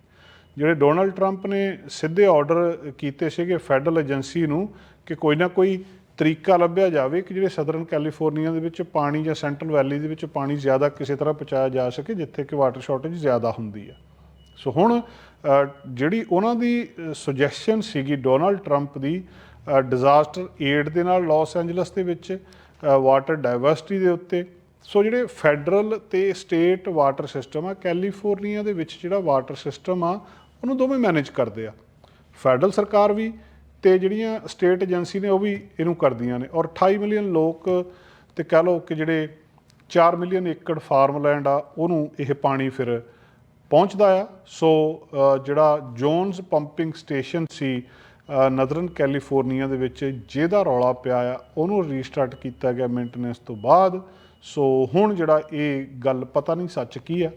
ਜਿਹੜੇ ਡੋਨਲਡ ਟਰੰਪ ਨੇ ਸਿੱਧੇ ਆਰਡਰ ਕੀਤੇ ਸੀਗੇ ਫੈਡਰਲ ਏਜੰਸੀ ਨੂੰ ਕਿ ਕੋਈ ਨਾ ਕੋਈ ਤਰੀਕਾ ਲੱਭਿਆ ਜਾਵੇ ਕਿ ਜਿਹੜੇ ਸਦਰਨ ਕੈਲੀਫੋਰਨੀਆ ਦੇ ਵਿੱਚ ਪਾਣੀ ਜਾਂ ਸੈਂਟਰਲ ਵੈਲੀ ਦੇ ਵਿੱਚ ਪਾਣੀ ਜ਼ਿਆਦਾ ਕਿਸੇ ਤਰ੍ਹਾਂ ਪਹੁੰਚਾਇਆ ਜਾ ਸਕੇ, ਜਿੱਥੇ ਕਿ ਵਾਟਰ ਸ਼ਾਰਟੇਜ ਜ਼ਿਆਦਾ ਹੁੰਦੀ ਹੈ। ਸੋ ਹੁਣ ਜਿਹੜੀ ਉਹਨਾਂ ਦੀ ਸੁਜੈਸ਼ਨ ਸੀਗੀ ਡੋਨਲਡ ਟਰੰਪ ਦੀ ਡਿਜ਼ਾਸਟਰ ਏਡ ਦੇ ਨਾਲ ਲਾਸ ਐਂਜਲਸ ਦੇ ਵਿੱਚ ਵਾਟਰ ਡਾਈਵਰਸਿਟੀ ਦੇ ਉੱਤੇ ਸੋ ਜਿਹੜੇ ਫੈਡਰਲ ਤੇ ਸਟੇਟ ਵਾਟਰ ਸਿਸਟਮ ਆ ਕੈਲੀਫੋਰਨੀਆ ਦੇ ਵਿੱਚ ਜਿਹੜਾ ਵਾਟਰ ਸਿਸਟਮ ਆ, ਉਹਨੂੰ ਦੋਵੇਂ ਮੈਨੇਜ ਕਰਦੇ ਆ। ਫੈਡਰਲ ਸਰਕਾਰ ਵੀ ਤੇ ਜਿਹੜੀਆਂ ਸਟੇਟ ਏਜੰਸੀ ਨੇ ਉਹ ਵੀ ਇਹਨੂੰ ਕਰਦੀਆਂ ਨੇ। ਔਰ 28 ਮਿਲੀਅਨ ਲੋਕ ਤੇ ਕਹ ਲਓ ਕਿ ਜਿਹੜੇ 4 ਮਿਲੀਅਨ ਏਕੜ ਫਾਰਮਲੈਂਡ ਆ, ਉਹਨੂੰ ਇਹ ਪਾਣੀ ਫਿਰ ਪਹੁੰਚਦਾ ਆ। ਸੋ ਜਿਹੜਾ ਜੋਨਸ ਪੰਪਿੰਗ ਸਟੇਸ਼ਨ ਸੀ ਨਦਰਨ ਕੈਲੀਫੋਰਨੀਆ ਦੇ ਵਿੱਚ ਜਿਹਦਾ ਰੌਲਾ ਪਿਆ ਆ, ਉਹਨੂੰ ਰੀਸਟਾਰਟ ਕੀਤਾ ਗਿਆ ਮੇਨਟੇਨੈਂਸ ਤੋਂ ਬਾਅਦ। ਸੋ ਹੁਣ ਜਿਹੜਾ ਇਹ ਗੱਲ ਪਤਾ ਨਹੀਂ ਸੱਚ ਕੀ ਆ,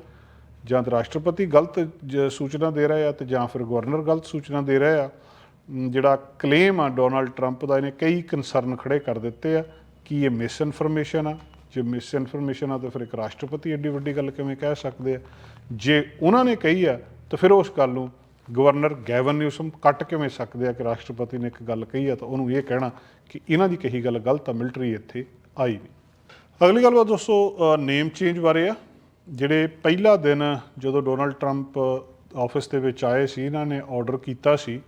ਜਾਂ ਤਾਂ ਰਾਸ਼ਟਰਪਤੀ ਗਲਤ ਜ- ਸੂਚਨਾ ਦੇ ਰਿਹਾ ਆ ਤੇ ਜਾਂ ਫਿਰ ਗਵਰਨਰ ਗਲਤ ਸੂਚਨਾ ਦੇ ਰਿਹਾ ਆ। ਜਿਹੜਾ ਕਲੇਮ ਆ ਡੋਨਾਲਡ ਟਰੰਪ ਦਾ, ਇਹਨੇ ਕਈ ਕਨਸਰਨ ਖੜੇ ਕਰ ਦਿੱਤੇ ਆ ਕਿ ਇਹ ਮਿਸ ਇਨਫੋਰਮੇਸ਼ਨ ਆ। ਜੇ ਮਿਸ ਇਨਫੋਰਮੇਸ਼ਨ ਆ ਤਾਂ ਫਿਰ ਇੱਕ ਰਾਸ਼ਟਰਪਤੀ ਐਡੀ ਵੱਡੀ ਗੱਲ ਕਿਵੇਂ ਕਹਿ ਸਕਦੇ ਆ? ਜੇ ਉਹਨਾਂ ਨੇ ਕਹੀ ਆ, ਤਾਂ ਫਿਰ ਉਸ ਗੱਲ ਨੂੰ ਗਵਰਨਰ ਗੈਵਨ ਨਿਊਸਮ ਕੱਟ ਕਿਵੇਂ ਸਕਦੇ ਆ ਕਿ ਰਾਸ਼ਟਰਪਤੀ ਨੇ ਇੱਕ ਗੱਲ ਕਹੀ ਆ ਤਾਂ ਉਹਨੂੰ ਇਹ ਕਹਿਣਾ ਕਿ ਇਹਨਾਂ ਦੀ ਕਹੀ ਗੱਲ ਗਲਤ ਆ ਮਿਲਟਰੀ ਇੱਥੇ ਆਈ ਨਹੀਂ। ਅਗਲੀ ਗੱਲ ਬਾਤ ਦੋਸਤੋ ਨੇਮ ਚੇਂਜ ਬਾਰੇ ਆ। ਜਿਹੜੇ ਪਹਿਲਾ ਦਿਨ ਜਦੋਂ ਡੋਨਲਡ ਟਰੰਪ ਆਫਿਸ ਦੇ ਵਿੱਚ ਆਏ ਸੀ, ਇਹਨਾਂ ਨੇ ਆਰਡਰ ਕੀਤਾ ਸੀ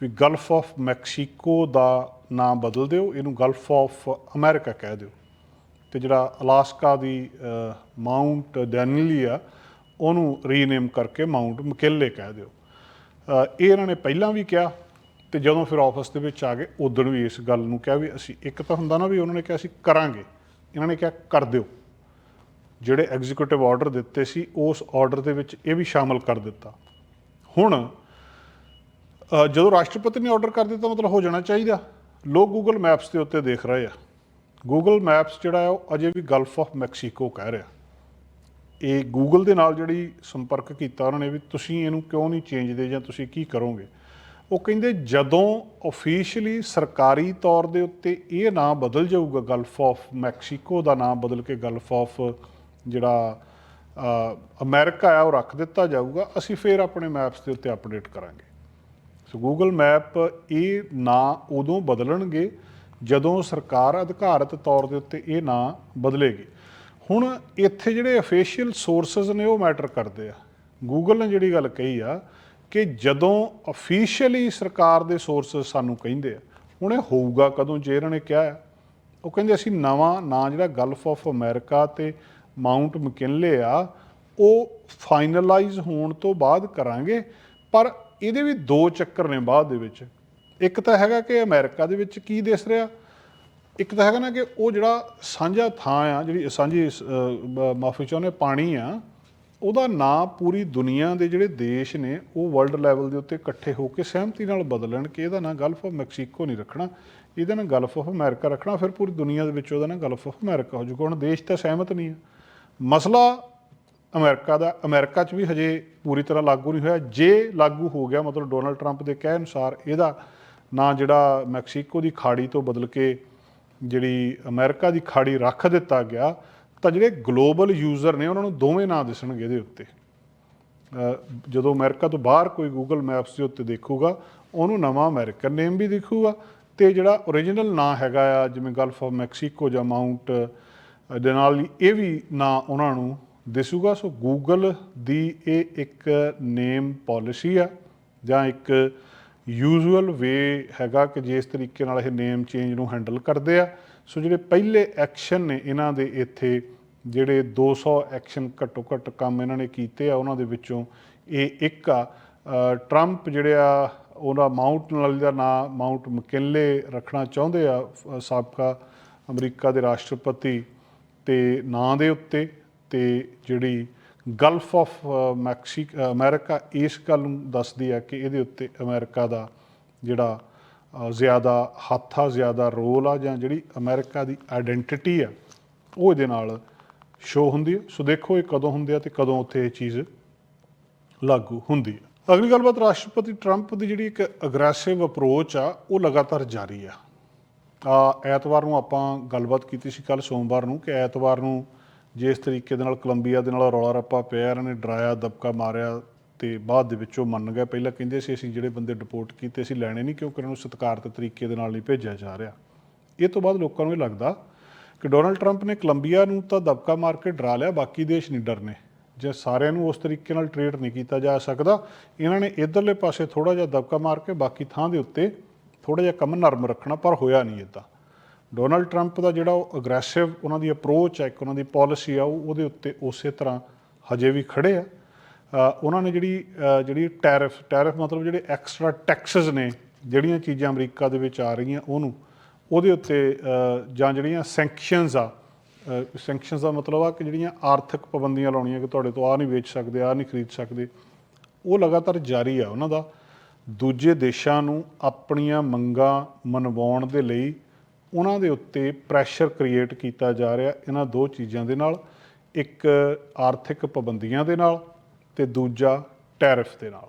ਵੀ ਗਲਫ ਆਫ ਮੈਕਸੀਕੋ ਦਾ ਨਾਮ ਬਦਲ ਦਿਓ, ਇਹਨੂੰ ਗਲਫ ਆਫ ਅਮਰੀਕਾ ਕਹਿ ਦਿਓ। ਤੇ ਜਿਹੜਾ ਅਲਾਸਕਾ ਦੀ ਮਾਉਂਟ ਡੈਨਲੀ ਆ, ਉਹਨੂੰ ਰੀਨੇਮ ਕਰਕੇ ਮਾਉਂਟ ਮਕੇਲੇ ਕਹਿ ਦਿਓ। ਇਹ ਇਹਨਾਂ ਨੇ ਪਹਿਲਾਂ ਵੀ ਕਿਹਾ, ਤੇ ਜਦੋਂ ਫਿਰ ਆਫਿਸ ਦੇ ਵਿੱਚ ਆ ਗਏ, ਉਦੋਂ ਵੀ ਇਸ ਗੱਲ ਨੂੰ ਕਿਹਾ ਵੀ ਅਸੀਂ, ਇੱਕ ਤਾਂ ਹੁੰਦਾ ਨਾ ਵੀ ਉਹਨਾਂ ਨੇ ਕਿਹਾ ਅਸੀਂ ਕਰਾਂਗੇ, ਇਹਨਾਂ ਨੇ ਕਿਹਾ ਕਰ ਦਿਓ। ਜਿਹੜੇ ਐਗਜ਼ੀਕਿਊਟਿਵ ਆਰਡਰ ਦਿੱਤੇ ਸੀ, ਉਸ ਆਰਡਰ ਦੇ ਵਿੱਚ ਇਹ ਵੀ ਸ਼ਾਮਲ ਕਰ ਦਿੱਤਾ। ਹੁਣ ਜਦੋਂ ਰਾਸ਼ਟਰਪਤੀ ਨੇ ਆਰਡਰ ਕਰ ਦਿੱਤਾ ਮਤਲਬ ਹੋ ਜਾਣਾ ਚਾਹੀਦਾ। ਲੋਕ ਗੂਗਲ ਮੈਪਸ ਦੇ ਉੱਤੇ ਦੇਖ ਰਹੇ ਆ। ਗੂਗਲ ਮੈਪਸ ਜਿਹੜਾ ਹੈ ਉਹ ਅਜੇ ਵੀ ਗਲਫ ਆਫ ਮੈਕਸੀਕੋ ਕਹਿ ਰਿਹਾ। ਇਹ ਗੂਗਲ ਦੇ ਨਾਲ ਜਿਹੜੀ ਸੰਪਰਕ ਕੀਤਾ ਉਹਨਾਂ ਨੇ ਵੀ ਤੁਸੀਂ ਇਹਨੂੰ ਕਿਉਂ ਨਹੀਂ ਚੇਂਜ ਦੇ ਜਾਂ ਤੁਸੀਂ ਕੀ ਕਰੋਗੇ? ਉਹ ਕਹਿੰਦੇ ਜਦੋਂ ਅਫੀਸ਼ੀਅਲੀ ਸਰਕਾਰੀ ਤੌਰ ਦੇ ਉੱਤੇ ਇਹ ਨਾਮ ਬਦਲ ਜਾਊਗਾ ਗਲਫ ਆਫ ਮੈਕਸੀਕੋ ਦਾ ਨਾਮ ਬਦਲ ਕੇ ਗਲਫ ਆਫ ਜਿਹੜਾ ਅ, ਅਮਰੀਕਾ ਆ ਉਹ ਰੱਖ ਦਿੱਤਾ ਜਾਊਗਾ ਅਸੀਂ ਫਿਰ ਆਪਣੇ ਮੈਪਸ ਦੇ ਉੱਤੇ ਅਪਡੇਟ ਕਰਾਂਗੇ। ਗੂਗਲ ਮੈਪ ਇਹ ਨਾਂ ਉਦੋਂ ਬਦਲਣਗੇ ਜਦੋਂ ਸਰਕਾਰ ਅਧਿਕਾਰਤ ਤੌਰ ਦੇ ਉੱਤੇ ਇਹ ਨਾਂ ਬਦਲੇਗੀ। ਹੁਣ ਇੱਥੇ ਜਿਹੜੇ ਅਫੀਸ਼ੀਅਲ ਸੋਰਸਸ ਨੇ ਉਹ ਮੈਟਰ ਕਰਦੇ ਆ। ਗੂਗਲ ਨੇ ਜਿਹੜੀ ਗੱਲ ਕਹੀ ਆ ਕਿ ਜਦੋਂ ਅਫੀਸ਼ੀਅਲੀ ਸਰਕਾਰ ਦੇ ਸੋਰਸਸ ਸਾਨੂੰ ਕਹਿੰਦੇ ਆ ਹੁਣ ਇਹ ਹੋਊਗਾ ਕਦੋਂ ਜੇ ਇਹਨਾਂ ਨੇ ਕਿਹਾ ਆ। ਉਹ ਕਹਿੰਦੇ ਅਸੀਂ ਨਵਾਂ ਨਾਂ ਜਿਹੜਾ ਗਲਫ ਆਫ ਅਮਰੀਕਾ ਤੇ ਮਾਉਂਟ ਮਕਿਨਲੇ ਆ, ਉਹ ਫਾਈਨਲਾਈਜ਼ ਹੋਣ ਤੋਂ ਬਾਅਦ ਕਰਾਂਗੇ, ਪਰ ਇਹਦੇ ਵੀ ਦੋ ਚੱਕਰ ਨੇ ਬਾਅਦ ਦੇ ਵਿੱਚ। ਇੱਕ ਤਾਂ ਹੈਗਾ ਕਿ ਅਮਰੀਕਾ ਦੇ ਵਿੱਚ ਕੀ ਦਿਸ ਰਿਹਾ? ਇੱਕ ਤਾਂ ਹੈਗਾ ਨਾ ਕਿ ਉਹ ਜਿਹੜਾ ਸਾਂਝਾ ਥਾਂ ਆ, ਜਿਹੜੀ ਸਾਂਝੀ ਮਾਫੀ ਚਾਹੁੰਦੇ ਪਾਣੀ ਆ, ਉਹਦਾ ਨਾਂ ਪੂਰੀ ਦੁਨੀਆ ਦੇ ਜਿਹੜੇ ਦੇਸ਼ ਨੇ, ਉਹ ਵਰਲਡ ਲੈਵਲ ਦੇ ਉੱਤੇ ਇਕੱਠੇ ਹੋ ਕੇ ਸਹਿਮਤੀ ਨਾਲ ਬਦਲਣ ਕਿ ਇਹਦਾ ਨਾਂ ਗਲਫ ਆਫ ਮੈਕਸੀਕੋ ਨਹੀਂ ਰੱਖਣਾ। ਇਹਦਾ ਨਾਂ ਗਲਫ ਆਫ ਅਮਰੀਕਾ ਰੱਖਣਾ, ਫਿਰ ਪੂਰੀ ਦੁਨੀਆ ਦੇ ਵਿੱਚ ਉਹਦਾ ਨਾਂ ਗਲਫ ਆਫ ਅਮਰੀਕਾ ਹੋ ਜਾਊਗਾ। ਹੁਣ ਦੇਸ਼ ਤਾਂ ਸਹਿਮਤ ਨਹੀਂ ਆ। ਮਸਲਾ ਅਮਰੀਕਾ ਦਾ, ਅਮਰੀਕਾ 'ਚ ਵੀ ਹਜੇ ਪੂਰੀ ਤਰ੍ਹਾਂ ਲਾਗੂ ਨਹੀਂ ਹੋਇਆ। ਜੇ ਲਾਗੂ ਹੋ ਗਿਆ, ਮਤਲਬ ਡੋਨਲਡ ਟਰੰਪ ਦੇ ਕਹਿ ਅਨੁਸਾਰ ਇਹਦਾ ਨਾਂ ਜਿਹੜਾ ਮੈਕਸੀਕੋ ਦੀ ਖਾੜੀ ਤੋਂ ਬਦਲ ਕੇ ਜਿਹੜੀ ਅਮਰੀਕਾ ਦੀ ਖਾੜੀ ਰੱਖ ਦਿੱਤਾ ਗਿਆ, ਤਾਂ ਜਿਹੜੇ ਗਲੋਬਲ ਯੂਜ਼ਰ ਨੇ, ਉਹਨਾਂ ਨੂੰ ਦੋਵੇਂ ਨਾਂ ਦਿਸਣਗੇ ਇਹਦੇ ਉੱਤੇ। ਜਦੋਂ ਅਮਰੀਕਾ ਤੋਂ ਬਾਹਰ ਕੋਈ ਗੂਗਲ ਮੈਪਸ ਦੇ ਉੱਤੇ ਦੇਖੂਗਾ, ਉਹਨੂੰ ਨਵਾਂ ਅਮਰੀਕਨ ਨੇਮ ਵੀ ਦਿਖੂਗਾ ਤੇ ਜਿਹੜਾ origignal ਨਾਂ ਹੈਗਾ ਆ, ਜਿਵੇਂ ਗਲਫ ਆਫ ਮੈਕਸੀਕੋ ਜਾਂ ਮਾਉਂਟ ਦੇ ਨਾਲ ਇਹ ਵੀ ਨਾਂ ਉਹਨਾਂ ਨੂੰ ਦਿਸੂਗਾ। ਸੋ ਗੂਗਲ ਦੀ ਇਹ ਇੱਕ ਨੇਮ ਪਾਲਿਸੀ ਆ ਜਾਂ ਇੱਕ ਯੂਜ਼ੂਅਲ ਵੇ ਹੈਗਾ ਕਿ ਜਿਸ ਤਰੀਕੇ ਨਾਲ ਇਹ ਨੇਮ ਚੇਂਜ ਨੂੰ ਹੈਂਡਲ ਕਰਦੇ ਆ। ਸੋ ਜਿਹੜੇ ਪਹਿਲੇ ਐਕਸ਼ਨ ਨੇ, ਇਹਨਾਂ ਦੇ ਇੱਥੇ ਜਿਹੜੇ 200 ਐਕਸ਼ਨ ਘੱਟੋ ਘੱਟ ਕੰਮ ਇਹਨਾਂ ਨੇ ਕੀਤੇ ਆ, ਉਹਨਾਂ ਦੇ ਵਿੱਚੋਂ ਇਹ ਇੱਕ ਆ। ਟਰੰਪ ਜਿਹੜੇ ਆ, ਉਹਦਾ ਮਾਊਂਟ ਨਾਲ ਦਾ ਨਾਂ ਮਾਊਂਟ ਮਕਿਨਲੇ ਰੱਖਣਾ ਚਾਹੁੰਦੇ ਆ ਸਾਬਕਾ ਅਮਰੀਕਾ ਦੇ ਰਾਸ਼ਟਰਪਤੀ ਤੇ ਨਾਂ ਦੇ ਉੱਤੇ। ਤੇ ਜਿਹੜੀ ਗਲਫ ਆਫ ਮੈਕਸੀ ਅਮਰੀਕਾ ਇਸ ਗੱਲ ਨੂੰ ਦੱਸਦੀ ਆ ਕਿ ਇਹਦੇ ਉੱਤੇ ਅਮਰੀਕਾ ਦਾ ਜਿਹੜਾ ਜ਼ਿਆਦਾ ਹੱਥ ਆ, ਜ਼ਿਆਦਾ ਰੋਲ ਆ ਜਾਂ ਜਿਹੜੀ ਅਮਰੀਕਾ ਦੀ ਆਇਡੈਂਟੀਟੀ ਆ, ਉਹ ਇਹਦੇ ਨਾਲ ਸ਼ੋ ਹੁੰਦੀ ਹੈ। ਸੋ ਦੇਖੋ ਇਹ ਕਦੋਂ ਹੁੰਦੇ ਆ ਤੇ ਕਦੋਂ ਉੱਥੇ ਇਹ ਚੀਜ਼ ਲਾਗੂ ਹੁੰਦੀ ਹੈ। ਅਗਲੀ ਗੱਲਬਾਤ, ਰਾਸ਼ਟਰਪਤੀ ਟਰੰਪ ਦੀ ਜਿਹੜੀ ਇੱਕ ਅਗਰੈਸਿਵ ਅਪਰੋਚ ਆ, ਉਹ ਲਗਾਤਾਰ ਜਾਰੀ ਆ। ਆ, ਐਤਵਾਰ ਨੂੰ ਆਪਾਂ ਗੱਲਬਾਤ ਕੀਤੀ ਸੀ ਕੱਲ ਸੋਮਵਾਰ ਨੂੰ ਕਿ ਐਤਵਾਰ ਨੂੰ ਜਿਸ ਤਰੀਕੇ ਦੇ ਨਾਲ ਕੋਲੰਬੀਆ ਦੇ ਨਾਲ ਰੌਲਾ ਰੱਪਾ ਪਿਆ, ਇਹਨਾਂ ਨੇ ਡਰਾਇਆ, ਦਬਕਾ ਮਾਰਿਆ ਤੇ ਬਾਅਦ ਦੇ ਵਿੱਚ ਉਹ ਮੰਨ ਗਿਆ ਪਹਿਲਾਂ ਕਹਿੰਦੇ ਸੀ ਅਸੀਂ ਜਿਹੜੇ ਬੰਦੇ ਡਿਪੋਰਟ ਕੀਤੇ ਸੀ, ਲੈਣੇ ਨਹੀਂ ਕਿਉਂਕਿ ਇਹਨਾਂ ਨੂੰ ਸਤਿਕਾਰਤ ਤਰੀਕੇ ਦੇ ਨਾਲ ਨਹੀਂ ਭੇਜਿਆ ਜਾ ਰਿਹਾ। ਇਹ ਤੋਂ ਬਾਅਦ ਲੋਕਾਂ ਨੂੰ ਇਹ ਲੱਗਦਾ ਕਿ ਡੋਨਲਡ ਟਰੰਪ ਨੇ ਕੋਲੰਬੀਆ ਨੂੰ ਤਾਂ ਦਬਕਾ ਮਾਰ ਕੇ ਡਰਾ ਲਿਆ, ਬਾਕੀ ਦੇਸ਼ ਨਹੀਂ ਡਰਨੇ। ਜੇ ਸਾਰਿਆਂ ਨੂੰ ਉਸ ਤਰੀਕੇ ਨਾਲ ਟ੍ਰੀਟ ਨਹੀਂ ਕੀਤਾ ਜਾ ਸਕਦਾ, ਇਹਨਾਂ ਨੇ ਇਧਰਲੇ ਪਾਸੇ ਥੋੜਾ ਜਿਹਾ ਦਬਕਾ ਮਾਰ ਕੇ ਬਾਕੀ ਥਾਂ ਦੇ ਉੱਤੇ ਥੋੜਾ ਜਿਹਾ ਕੰਮ ਨਰਮ ਰੱਖਣਾ, ਪਰ ਹੋਇਆ ਨਹੀਂ ਇਦਾਂ। ਡੋਨਲਡ ਟਰੰਪ ਦਾ ਜਿਹੜਾ ਉਹ ਅਗਰੈਸਿਵ ਉਹਨਾਂ ਦੀ ਅਪਰੋਚ ਹੈ, ਇੱਕ ਉਹਨਾਂ ਦੀ ਪਾਲਿਸੀ ਆ, ਉਹ ਉਹਦੇ ਉੱਤੇ ਉਸੇ ਤਰ੍ਹਾਂ ਹਜੇ ਵੀ ਖੜੇ ਆ। ਉਹਨਾਂ ਨੇ ਜਿਹੜੀ ਜਿਹੜੀ ਟੈਰਿਫ ਟੈਰਿਫ ਮਤਲਬ ਜਿਹੜੇ ਐਕਸਟਰਾ ਟੈਕਸਸ ਨੇ, ਜਿਹੜੀਆਂ ਚੀਜ਼ਾਂ ਅਮਰੀਕਾ ਦੇ ਵਿੱਚ ਆ ਰਹੀਆਂ ਉਹਨੂੰ, ਉਹਦੇ ਉੱਤੇ ਜਾਂ ਜਿਹੜੀਆਂ ਸੈਂਕਸ਼ਨਸ ਆ ਸੈਂਕਸ਼ਨਸ ਦਾ ਮਤਲਬ ਆ ਕਿ ਜਿਹੜੀਆਂ ਆਰਥਿਕ ਪਾਬੰਦੀਆਂ ਲਾਉਣੀਆਂ ਕਿ ਤੁਹਾਡੇ ਤੋਂ ਆ ਨਹੀਂ ਵੇਚ ਸਕਦੇ ਆ ਨਹੀਂ ਖਰੀਦ ਸਕਦੇ, ਉਹ ਲਗਾਤਾਰ ਜਾਰੀ ਆ ਉਹਨਾਂ ਦਾ। ਦੂਜੇ ਦੇਸ਼ਾਂ ਨੂੰ ਆਪਣੀਆਂ ਮੰਗਾਂ ਮਨਵਾਉਣ ਦੇ ਲਈ ਉਹਨਾਂ ਦੇ ਉੱਤੇ ਪ੍ਰੈਸ਼ਰ ਕ੍ਰੀਏਟ ਕੀਤਾ ਜਾ ਰਿਹਾ ਇਹਨਾਂ ਦੋ ਚੀਜ਼ਾਂ ਦੇ ਨਾਲ, ਇੱਕ ਆਰਥਿਕ ਪਾਬੰਦੀਆਂ ਦੇ ਨਾਲ ਤੇ ਦੂਜਾ ਟੈਰਿਫ ਦੇ ਨਾਲ।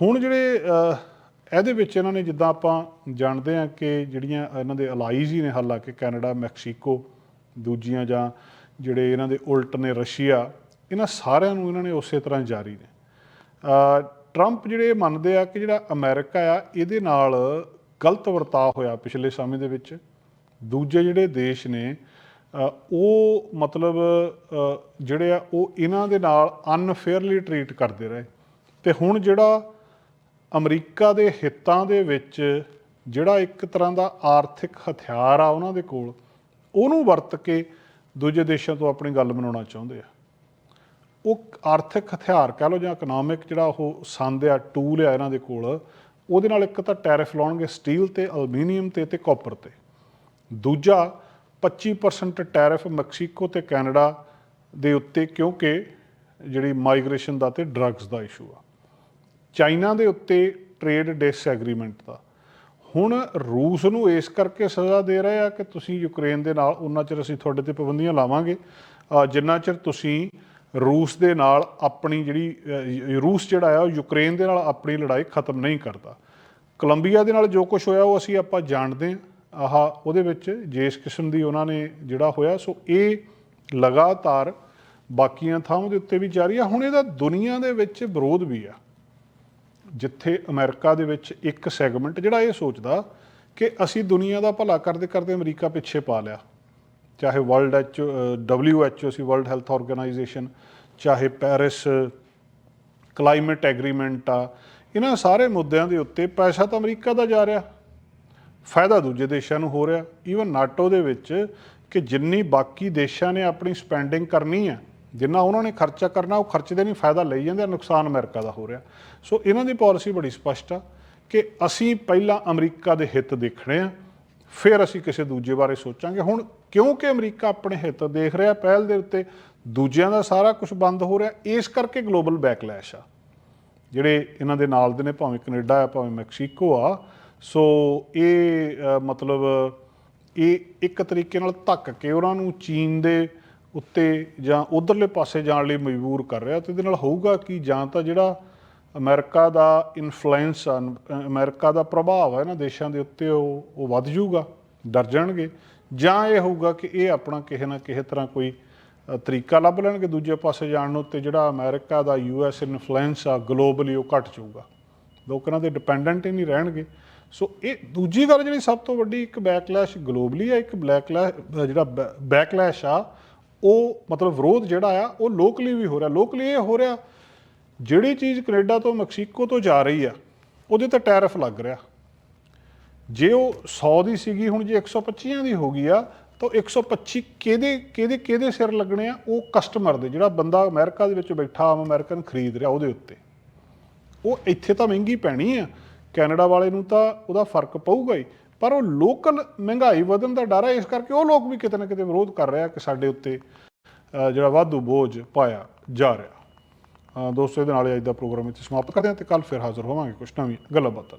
ਹੁਣ ਜਿਹੜੇ ਇਹਦੇ ਵਿੱਚ ਇਹਨਾਂ ਨੇ ਜਿੱਦਾਂ ਆਪਾਂ ਜਾਣਦੇ ਹਾਂ ਕਿ ਜਿਹੜੀਆਂ ਇਹਨਾਂ ਦੇ ਅਲਾਈਜ਼ ਹੀ ਨੇ ਹਾਲਾਂਕਿ ਕੈਨੇਡਾ, ਮੈਕਸੀਕੋ, ਦੂਜੀਆਂ ਜਾਂ ਜਿਹੜੇ ਇਹਨਾਂ ਦੇ ਉਲਟ ਨੇ ਰਸ਼ੀਆ, ਇਹਨਾਂ ਸਾਰਿਆਂ ਨੂੰ ਇਹਨਾਂ ਨੇ ਉਸੇ ਤਰ੍ਹਾਂ ਜਾਰੀ ਨੇ। ਟਰੰਪ ਜਿਹੜੇ ਮੰਨਦੇ ਆ ਕਿ ਜਿਹੜਾ ਅਮਰੀਕਾ ਆ, ਇਹਦੇ ਨਾਲ ਗਲਤ ਵਰਤਾਅ ਹੋਇਆ ਪਿਛਲੇ ਸਮੇਂ ਦੇ ਵਿੱਚ। ਦੂਜੇ ਜਿਹੜੇ ਦੇਸ਼ ਨੇ ਉਹ ਮਤਲਬ ਜਿਹੜੇ ਆ, ਉਹ ਇਹਨਾਂ ਦੇ ਨਾਲ ਅਨਫੇਅਰਲੀ ਟਰੀਟ ਕਰਦੇ ਰਹੇ। ਤੇ ਹੁਣ ਜਿਹੜਾ ਅਮਰੀਕਾ ਦੇ ਹਿੱਤਾਂ ਦੇ ਵਿੱਚ ਜਿਹੜਾ ਇੱਕ ਤਰ੍ਹਾਂ ਦਾ ਆਰਥਿਕ ਹਥਿਆਰ ਆ ਉਹਨਾਂ ਦੇ ਕੋਲ, ਉਹਨੂੰ ਵਰਤ ਕੇ ਦੂਜੇ ਦੇਸ਼ਾਂ ਤੋਂ ਆਪਣੀ ਗੱਲ ਮਨਾਉਣਾ ਚਾਹੁੰਦੇ ਆ। ਉਹ ਆਰਥਿਕ ਹਥਿਆਰ ਕਹ ਲਓ ਜਾਂ ਇਕਨੋਮਿਕ ਜਿਹੜਾ ਉਹ ਸੰਦ ਆ ਟੂਲ ਆ ਇਹਨਾਂ ਦੇ ਕੋਲ ਉਹਦੇ ਨਾਲ ਇੱਕ ਤਾਂ ਟੈਰਿਫ ਲਾਉਣਗੇ ਸਟੀਲ ਤੇ ਐਲੂਮੀਨੀਅਮ ਤੇ ਤੇ ਕਾਪਰ ਤੇ। ਦੂਜਾ 25% ਟੈਰਿਫ ਮੈਕਸੀਕੋ ਤੇ ਕੈਨੇਡਾ ਦੇ ਉੱਤੇ ਕਿਉਂਕਿ ਜਿਹੜੀ ਮਾਈਗ੍ਰੇਸ਼ਨ ਦਾ ਤੇ ਡਰੱਗਸ ਦਾ ਇਸ਼ੂ ਆ। ਚਾਈਨਾ ਦੇ ਉੱਤੇ ਟ੍ਰੇਡ ਡਿਸਐਗਰੀਮੈਂਟ ਦਾ। ਹੁਣ ਰੂਸ ਨੂੰ ਇਸ ਕਰਕੇ ਸਜ਼ਾ ਦੇ ਰਹੇ ਆ ਕਿ ਤੁਸੀਂ ਯੂਕਰੇਨ ਦੇ ਨਾਲ ਉਹਨਾਂ ਚਿਰ ਅਸੀਂ ਤੁਹਾਡੇ ਤੇ ਪਾਬੰਦੀਆਂ ਲਾਵਾਂਗੇ। ਅ, ਜਿੰਨਾ ਚਿਰ ਤੁਸੀਂ ਰੂਸ ਦੇ ਨਾਲ ਆਪਣੀ ਜਿਹੜੀ ਰੂਸ ਜਿਹੜਾ ਆ, ਉਹ ਯੂਕਰੇਨ ਦੇ ਨਾਲ ਆਪਣੀ ਲੜਾਈ ਖਤਮ ਨਹੀਂ ਕਰਦਾ। ਕੋਲੰਬੀਆ ਦੇ ਨਾਲ ਜੋ ਕੁਝ ਹੋਇਆ, ਉਹ ਅਸੀਂ ਆਪਾਂ ਜਾਣਦੇ ਹਾਂ। ਆਹ, ਉਹਦੇ ਵਿੱਚ ਜਿਸ ਕਿਸਮ ਦੀ ਉਹਨਾਂ ਨੇ ਜਿਹੜਾ ਹੋਇਆ, ਸੋ ਇਹ ਲਗਾਤਾਰ ਬਾਕੀਆਂ ਥਾਵਾਂ ਦੇ ਉੱਤੇ ਵੀ ਜਾਰੀ ਆ। ਹੁਣ ਇਹਦਾ ਦੁਨੀਆ ਦੇ ਵਿੱਚ ਵਿਰੋਧ ਵੀ ਆ। ਜਿੱਥੇ ਅਮਰੀਕਾ ਦੇ ਵਿੱਚ ਇੱਕ ਸੈਗਮੈਂਟ, ਜਿਹੜਾ ਇਹ ਸੋਚਦਾ ਕਿ ਅਸੀਂ ਦੁਨੀਆ ਦਾ ਭਲਾ ਕਰਦੇ ਕਰਦੇ ਅਮਰੀਕਾ ਪਿੱਛੇ ਪਾ ਲਿਆ। ਚਾਹੇ ਵਰਲਡ ਐਚ ਓ ਸੀ ਵਰਲਡ ਹੈਲਥ ਆਰਗੇਨਾਈਜੇਸ਼ਨ ਚਾਹੇ ਪੈਰਿਸ ਕਲਾਈਮੇਟ ਐਗਰੀਮੈਂਟ ਆ, ਇਹਨਾਂ ਸਾਰੇ ਮੁੱਦਿਆਂ ਦੇ ਉੱਤੇ ਪੈਸਾ ਤਾਂ ਅਮਰੀਕਾ ਦਾ ਜਾ ਰਿਹਾ। ਫਾਇਦਾ ਦੂਜੇ ਦੇਸ਼ਾਂ ਨੂੰ ਹੋ ਰਿਹਾ। ਈਵਨ ਨਾਟੋ ਦੇ ਵਿੱਚ ਕਿ ਜਿੰਨੀ ਬਾਕੀ ਦੇਸ਼ਾਂ ਨੇ ਆਪਣੀ ਸਪੈਂਡਿੰਗ ਕਰਨੀ ਹੈ ਜਿੰਨਾ ਉਹਨਾਂ ਨੇ ਖਰਚਾ ਕਰਨਾ, ਉਹ ਖਰਚਦੇ ਨਹੀਂ ਫਾਇਦਾ ਲਈ ਜਾਂਦੇ ਨੁਕਸਾਨ ਅਮਰੀਕਾ ਦਾ ਹੋ ਰਿਹਾ। ਸੋ ਇਹਨਾਂ ਦੀ ਪਾਲਿਸੀ ਬੜੀ ਸਪਸ਼ਟ ਆ ਕਿ ਅਸੀਂ ਪਹਿਲਾਂ ਅਮਰੀਕਾ ਦੇ ਹਿੱਤ ਦੇਖਣੇ ਆ। ਫਿਰ ਅਸੀਂ ਕਿਸੇ ਦੂਜੇ ਬਾਰੇ ਸੋਚਾਂਗੇ। ਹੁਣ ਕਿਉਂਕਿ ਅਮਰੀਕਾ ਆਪਣੇ ਹਿੱਤ ਦੇਖ ਰਿਹਾ, ਪਹਿਲ ਦੇ ਉੱਤੇ ਦੂਜਿਆਂ ਦਾ ਸਾਰਾ ਕੁਝ ਬੰਦ ਹੋ ਰਿਹਾ, ਇਸ ਕਰਕੇ ਗਲੋਬਲ ਬੈਕਲੈਸ਼ ਆ। ਜਿਹੜੇ ਇਹਨਾਂ ਦੇ ਨਾਲ ਦੇ ਨੇ, ਭਾਵੇਂ ਕੈਨੇਡਾ ਆ, ਭਾਵੇਂ ਮੈਕਸੀਕੋ ਆ, ਸੋ ਇਹ ਮਤਲਬ ਇਹ ਇੱਕ ਤਰੀਕੇ ਨਾਲ ਧੱਕ ਕੇ ਉਹਨਾਂ ਨੂੰ ਚੀਨ ਦੇ ਉੱਤੇ ਜਾਂ ਉਧਰਲੇ ਪਾਸੇ ਜਾਣ ਲਈ ਮਜਬੂਰ ਕਰ ਰਿਹਾ ਤੇ ਇਹਦੇ ਨਾਲ ਹੋਊਗਾ ਕਿ? ਜਾਂ ਤਾਂ ਜਿਹੜਾ ਅਮਰੀਕਾ ਦਾ ਇਨਫਲੂਐਂਸ ਆ ਅ- ਅਮਰੀਕਾ ਦਾ ਪ੍ਰਭਾਵ ਹੈ ਇਹਨਾਂ ਦੇਸ਼ਾਂ ਦੇ ਉੱਤੇ ਉਹ ਉਹ ਵੱਧ ਜਾਊਗਾ, ਡਰ ਜਾਣਗੇ। ਜਾਂ ਇਹ ਹੋਊਗਾ ਕਿ ਇਹ ਆਪਣਾ ਕਿਸੇ ਨਾ ਕਿਸੇ ਤਰ੍ਹਾਂ ਕੋਈ ਤਰੀਕਾ ਲੱਭ ਲੈਣਗੇ, ਦੂਜੇ ਪਾਸੇ ਜਾਣ ਨੂੰ, ਤੇ ਜਿਹੜਾ ਅਮਰੀਕਾ ਦਾ ਯੂਐਸ ਇਨਫਲੂਐਂਸ ਆ ਗਲੋਬਲੀ ਉਹ ਘਟ ਜਾਊਗਾ। ਲੋਕ ਇਹਨਾਂ ਦੇ ਡਿਪੈਂਡੈਂਟ ਹੀ ਨਹੀਂ ਰਹਿਣਗੇ। ਸੋ ਇਹ ਦੂਜੀ ਗੱਲ ਜਿਹੜੀ ਸਭ ਤੋਂ ਵੱਡੀ ਇੱਕ ਬੈਕਲੈਸ਼ ਗਲੋਬਲੀ ਆ, ਇੱਕ ਬਲੈਕਲੈਸ਼ ਜਿਹੜਾ ਬੈਕਲੈਸ਼ ਆ, ਉਹ ਮਤਲਬ ਵਿਰੋਧ ਜਿਹੜਾ ਆ, ਉਹ ਲੋਕਲੀ ਵੀ ਹੋ ਰਿਹਾ। ਲੋਕਲੀ ਇਹ ਹੋ ਰਿਹਾ ਜਿਹੜੀ ਚੀਜ਼ ਕੈਨੇਡਾ ਤੋਂ ਮੈਕਸੀਕੋ ਤੋਂ ਜਾ ਰਹੀ ਆ, ਉਹਦੇ ਤੇ ਟੈਰਿਫ ਲੱਗ ਰਿਹਾ। ਜੇ ਉਹ 100 ਦੀ ਸੀਗੀ, ਹੁਣ ਜੇ 125 ਦੀ ਹੋ ਗਈ ਆ, ਤਾਂ 125 ਕਿਹਦੇ ਕਿਹਦੇ ਕਿਹਦੇ ਸਿਰ ਲੱਗਣੇ ਆ? ਉਹ ਕਸਟਮਰ ਦੇ, ਜਿਹੜਾ ਬੰਦਾ ਅਮਰੀਕਾ ਦੇ ਵਿੱਚ ਬੈਠਾ, ਆਮ ਅਮਰੀਕਨ ਖਰੀਦ ਰਿਹਾ ਉਹਦੇ ਉੱਤੇ। ਉਹ ਇੱਥੇ ਤਾਂ ਮਹਿੰਗੀ ਪੈਣੀ ਆ। ਕੈਨੇਡਾ ਵਾਲੇ ਨੂੰ ਤਾਂ ਉਹਦਾ ਫ਼ਰਕ ਪਊਗਾ ਹੀ। ਪਰ ਉਹ ਲੋਕਲ ਮਹਿੰਗਾਈ ਵਧਣ ਦਾ ਡਰ ਹੈ ਇਸ ਕਰਕੇ ਉਹ ਲੋਕ ਵੀ ਕਿਤੇ ਨਾ ਕਿਤੇ ਵਿਰੋਧ ਕਰ ਰਿਹਾ ਕਿ ਸਾਡੇ ਉੱਤੇ ਜਿਹੜਾ ਵਾਧੂ ਬੋਝ ਪਾਇਆ ਜਾ ਰਿਹਾ। ਦੋਸਤੋ ਇਹਦੇ ਨਾਲ ਹੀ ਅੱਜ ਦਾ ਪ੍ਰੋਗਰਾਮ ਇੱਥੇ ਸਮਾਪਤ ਕਰਦੇ ਹਾਂ ਤੇ ਕੱਲ ਫਿਰ ਹਾਜ਼ਰ ਹੋਵਾਂਗੇ ਕੁਛ ਨਵੀਂ ਗੱਲਾਂ ਬਾਤਾਂ